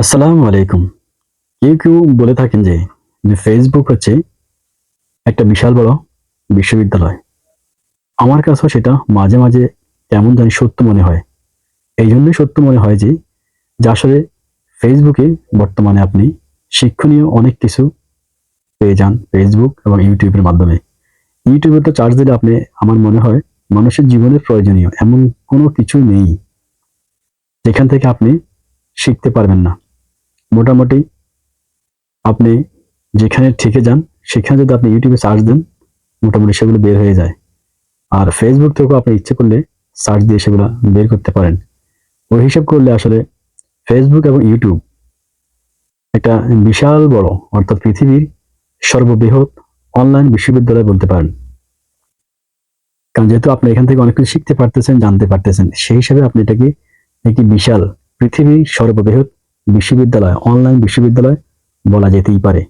আসসালামু আলাইকুম। কেউ কেউ বলে থাকেন যে ফেসবুক হচ্ছে একটা বিশাল বড় বিশ্ববিদ্যালয়। আমার কাছেও সেটা মাঝে মাঝে কেমন জানি সত্য মনে হয়। এই জন্যই সত্য মনে হয় যে যে আসলে ফেসবুকে বর্তমানে আপনি শিক্ষণীয় অনেক কিছু পেয়ে যান ফেসবুক এবং ইউটিউবের মাধ্যমে। ইউটিউবে তো চার্জ দিলে আপনি, আমার মনে হয়, মানুষের জীবনে প্রয়োজনীয় এমন কোনো কিছু নেই। যেখান থেকে আপনি শিখতে পারবেন না। মোটামুটি আপনি যেখানে থেকে যান, সেখানে যদি আপনি ইউটিউবে সার্চ দেন, মোটামুটি সেগুলো বের হয়ে যায়। আর ফেসবুক থেকেও আপনি ইচ্ছে করলে সার্চ দিয়ে সেগুলো বের করতে পারেন। ওই হিসাব করলে আসলে ফেসবুক এবং ইউটিউব একটা বিশাল বড়, অর্থাৎ পৃথিবীর সর্ববৃহৎ অনলাইন বিশ্ববিদ্যালয় বলতে পারেন। কারণ যেহেতু আপনি এখান থেকে অনেক কিছু শিখতে পারতেছেন, জানতে পারতেছেন, সেই হিসাবে আপনি এটাকে একটি বিশাল, পৃথিবীর সর্ববৃহৎ বিশ্ববিদ্যালয়, অনলাইন বিশ্ববিদ্যালয় বলা যেতেই পারে।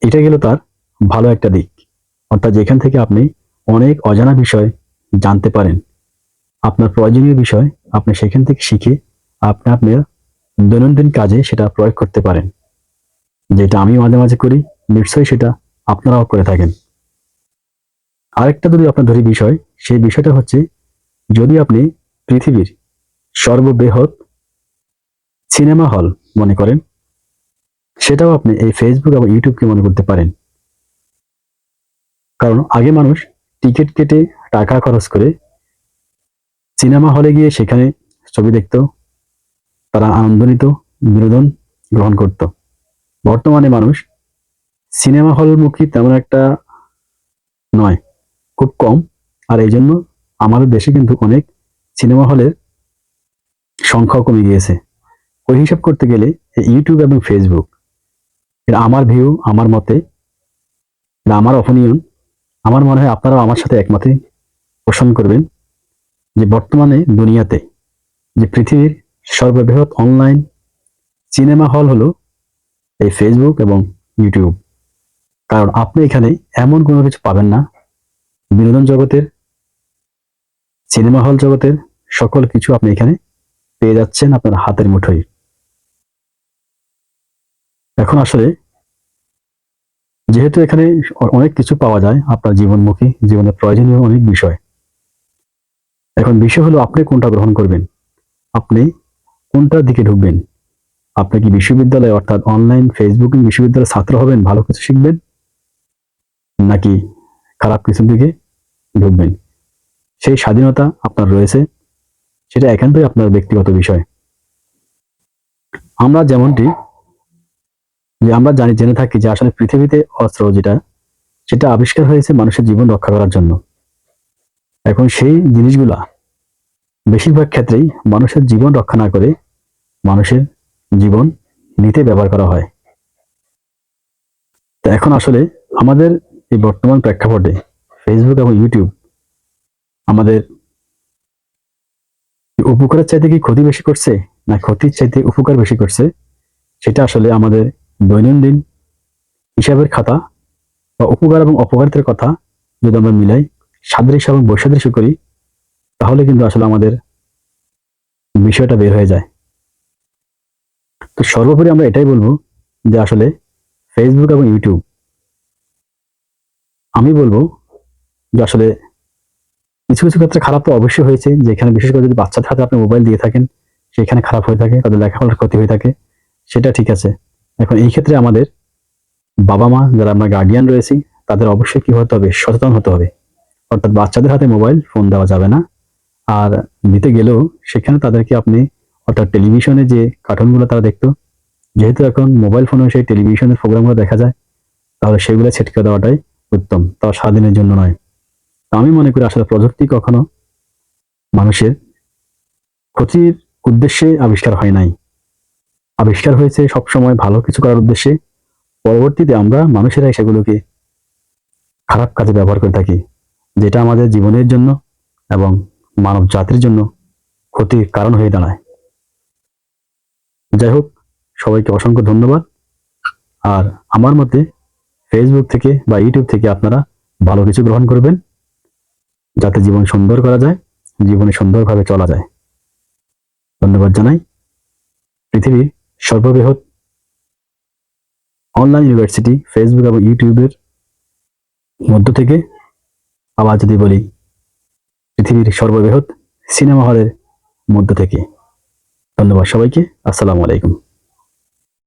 এটা গেল তার ভালো একটা দিক। অর্থাৎ যেখান থেকে আপনি অনেক অজানা বিষয় জানতে পারেন। আপনার প্রয়োজনীয় বিষয় আপনি সেখান থেকে শিখে আপনি আপনার দৈনন্দিন কাজে সেটা প্রয়োগ করতে পারেন। যেটা আমি মাঝে মাঝে করি, নিশ্চয়ই সেটা আপনারাও করে থাকেন। আরেকটা যদি আপনার ধরি বিষয়, সেই বিষয়টা হচ্ছে যদি আপনি পৃথিবীর সর্ববৃহৎ সিনেমা হল মনে করেন, সেটাও আপনি এই ফেসবুক এবং ইউটিউবকে মনে করতে পারেন। কারণ আগে মানুষ টিকিট কেটে টাকা খরচ করে সিনেমা হলে গিয়ে সেখানে ছবি দেখত, তারা আনন্দ নিত, বিনোদন গ্রহণ করত। বর্তমানে মানুষ সিনেমা হলমুখী তেমন একটা নয়, খুব কম। আর এই জন্য আমাদের দেশে কিন্তু অনেক সিনেমা হলের সংখ্যাও কমে গিয়েছে। ওই হিসাব করতে গেলে ইউটিউব এবং ফেসবুক এটা আমার ভিউ আমার মতে এটা আমার অপিনিয়ন আমার মনে হয় আপনারাও আমার সাথে একমতে পোষণ করবেন যে বর্তমানে দুনিয়াতে যে পৃথিবীর সর্ববৃহৎ অনলাইন সিনেমা হল হলো এই ফেসবুক এবং ইউটিউব কারণ আপনি এখানে এমন কোনো কিছু পাবেন না। বিনোদন জগতের সিনেমা হল জগতের সকল কিছু আপনি এখানে পেয়ে যাচ্ছেন আপনার হাতের মুঠোয়। এখন আসলে যেহেতু এখানে অনেক কিছু পাওয়া যায় আপনার জীবনমুখী জীবনের প্রয়োজনীয় অনেক বিষয়। এখন বিষয় হলো আপনি কোনটা গ্রহণ করবেন? আপনি কোনটার দিকে ঢুকবেন? আপনি কি বিশ্ববিদ্যালয়ে অর্থাৎ অনলাইন ফেসবুক বিশ্ববিদ্যালয়ের ছাত্র হবেন, ভালো কিছু শিখবেন? নাকি খারাপ কিছুর দিকে ঢুকবেন? সেই স্বাধীনতা আপনার রয়েছে, সেটা একান্তই আপনার ব্যক্তিগত বিষয়। আমরা যেমনটি যে আমরা জানি, জেনে থাকি যে আসলে পৃথিবীতে অস্ত্র যেটা, সেটা আবিষ্কার হয়েছে মানুষের জীবন রক্ষা করার জন্য। এখন সেই জিনিসগুলা বেশিরভাগ ক্ষেত্রেই মানুষের জীবন রক্ষা না করে মানুষের জীবন নিতে ব্যবহার করা হয়। তো এখন আসলে আমাদের এই বর্তমান প্রেক্ষাপটে ফেসবুক এবং ইউটিউব আমাদের উপকারের চাইতে কি ক্ষতি বেশি করছে, না ক্ষতির চাইতে উপকার বেশি করছে, সেটা আসলে আমাদের দৈনন্দিন হিসাবের খাতা বা উপকার এবং অপকারিতার কথা যদি আমরা মিলাই, সাদৃশ্য এবং বৈসাদৃশ্য করি, তাহলে কিন্তু আসলে আমাদের বিষয়টা বের হয়ে যায়। তো সর্বোপরি আমরা এটাই বলব যে আসলে ফেসবুক এবং ইউটিউব আমি বলব যে আসলে কিছু কিছু ক্ষেত্রে খারাপ তো অবশ্যই হয়েছে, যেখানে বিশেষ করে যদি বাচ্চাদের হাতে আপনি মোবাইল দিয়ে থাকেন, সেখানে খারাপ হয়ে থাকে, তাদের লেখাপড়ার ক্ষতি হয়ে থাকে, সেটা ঠিক আছে। এখন এই ক্ষেত্রে আমাদের বাবা মা যারা আমরা গার্ডিয়ান রয়েছি, তাদের অবশ্যই কি হতে হবে? সচেতন হতে হবে। অর্থাৎ বাচ্চাদের হাতে মোবাইল ফোন দেওয়া যাবে না। আর দিতে গেলেও সেখানে তাদেরকে আপনি অর্থাৎ টেলিভিশনে যে কার্টুনগুলো তারা দেখতো, যেহেতু এখন মোবাইল ফোনে সেই টেলিভিশনের প্রোগ্রামগুলো দেখা যায়, তাহলে সেগুলো ছেটকে দেওয়াটাই উত্তম। তাও সারাদিনের জন্য নয়। তো আমি মনে করি আসলে প্রযুক্তি কখনো মানুষের ক্ষতির উদ্দেশ্যে আবিষ্কার হয় নাই। আবিষ্কার হয়েছে সবসময় ভালো কিছু করার উদ্দেশ্যে। পরবর্তীতে আমরা মানুষেরাই সেগুলোকে খারাপ কাজে ব্যবহার করে থাকি, যেটা আমাদের জীবনের জন্য এবং মানব জাতির জন্য ক্ষতির কারণ হয়ে দাঁড়ায়। যাই হোক, সবাইকে অসংখ্য ধন্যবাদ। আর আমার মতে ফেসবুক থেকে বা ইউটিউব থেকে আপনারা ভালো কিছু গ্রহণ করবেন, যাতে জীবন সুন্দর করা যায়, জীবনে সুন্দরভাবে চলা যায়। ধন্যবাদ জানাই। পৃথিবীর সর্ববৃহৎ অনলাইন ইউনিভার্সিটি ফেসবুক এবং ইউটিউবের মধ্য থেকে আবার যদি বলি পৃথিবীর সর্ববৃহৎ সিনেমা হলের মধ্য থেকে। ধন্যবাদ সবাইকে। আসসালামু আলাইকুম।